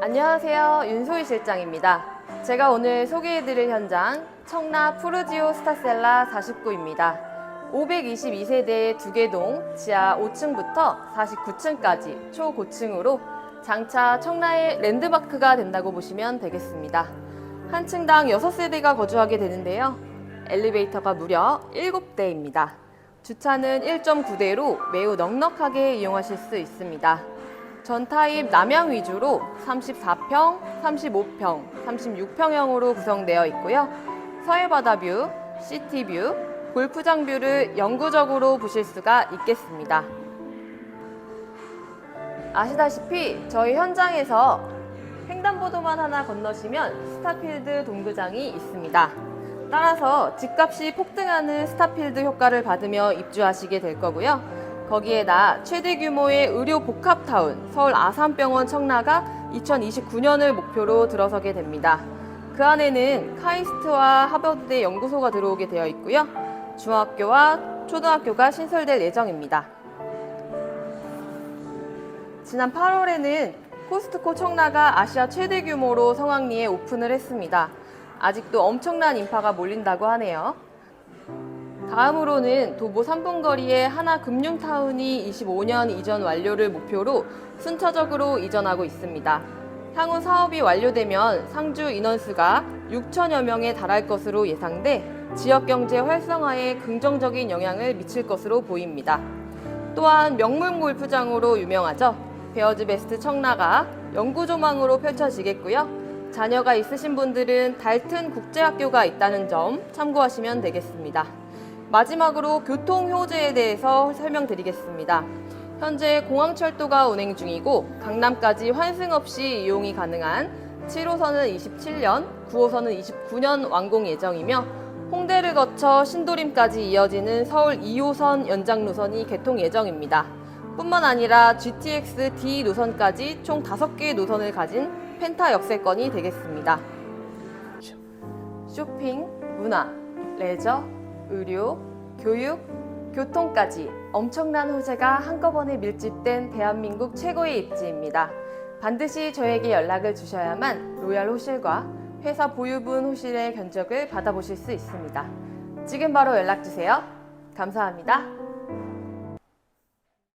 안녕하세요. 윤소희 실장입니다. 제가 오늘 소개해드릴 현장 청라 푸르지오 스타셀라 49입니다. 522세대의 두개동 지하 5층부터 49층까지 초고층으로 장차 청라의 랜드마크가 된다고 보시면 되겠습니다. 한 층당 6세대가 거주하게 되는데요. 엘리베이터가 무려 7대입니다. 주차는 1.9대로 매우 넉넉하게 이용하실 수 있습니다. 전 타입 남향 위주로 34평, 35평, 36평형으로 구성되어 있고요. 서해 바다 뷰, 시티 뷰, 골프장 뷰를 영구적으로 보실 수가 있겠습니다. 아시다시피 저희 현장에서 횡단보도만 하나 건너시면 스타필드 동구장이 있습니다. 따라서 집값이 폭등하는 스타필드 효과를 받으며 입주하시게 될 거고요. 거기에다 최대 규모의 의료 복합타운 서울 아산병원 청라가 2029년을 목표로 들어서게 됩니다. 그 안에는 카이스트와 하버드대 연구소가 들어오게 되어 있고요. 중학교와 초등학교가 신설될 예정입니다. 지난 8월에는 코스트코 청라가 아시아 최대 규모로 성황리에 오픈을 했습니다. 아직도 엄청난 인파가 몰린다고 하네요. 다음으로는 도보 3분 거리의 하나 금융타운이 25년 이전 완료를 목표로 순차적으로 이전하고 있습니다. 향후 사업이 완료되면 상주 인원수가 6천여 명에 달할 것으로 예상돼 지역 경제 활성화에 긍정적인 영향을 미칠 것으로 보입니다. 또한 명문 골프장으로 유명하죠. 베어즈 베스트 청라가 영구조망으로 펼쳐지겠고요. 자녀가 있으신 분들은 달튼 국제학교가 있다는 점 참고하시면 되겠습니다. 마지막으로 교통 효제에 대해서 설명드리겠습니다. 현재 공항철도가 운행 중이고 강남까지 환승 없이 이용이 가능한 7호선은 27년, 9호선은 29년 완공 예정이며 홍대를 거쳐 신도림까지 이어지는 서울 2호선 연장 노선이 개통 예정입니다. 뿐만 아니라 GTX D 노선까지 총 5개의 노선을 가진 펜타 역세권이 되겠습니다. 쇼핑, 문화, 레저, 의료, 교육, 교통까지 엄청난 호재가 한꺼번에 밀집된 대한민국 최고의 입지입니다. 반드시 저에게 연락을 주셔야만 로얄 호실과 회사 보유분 호실의 견적을 받아보실 수 있습니다. 지금 바로 연락 주세요. 감사합니다.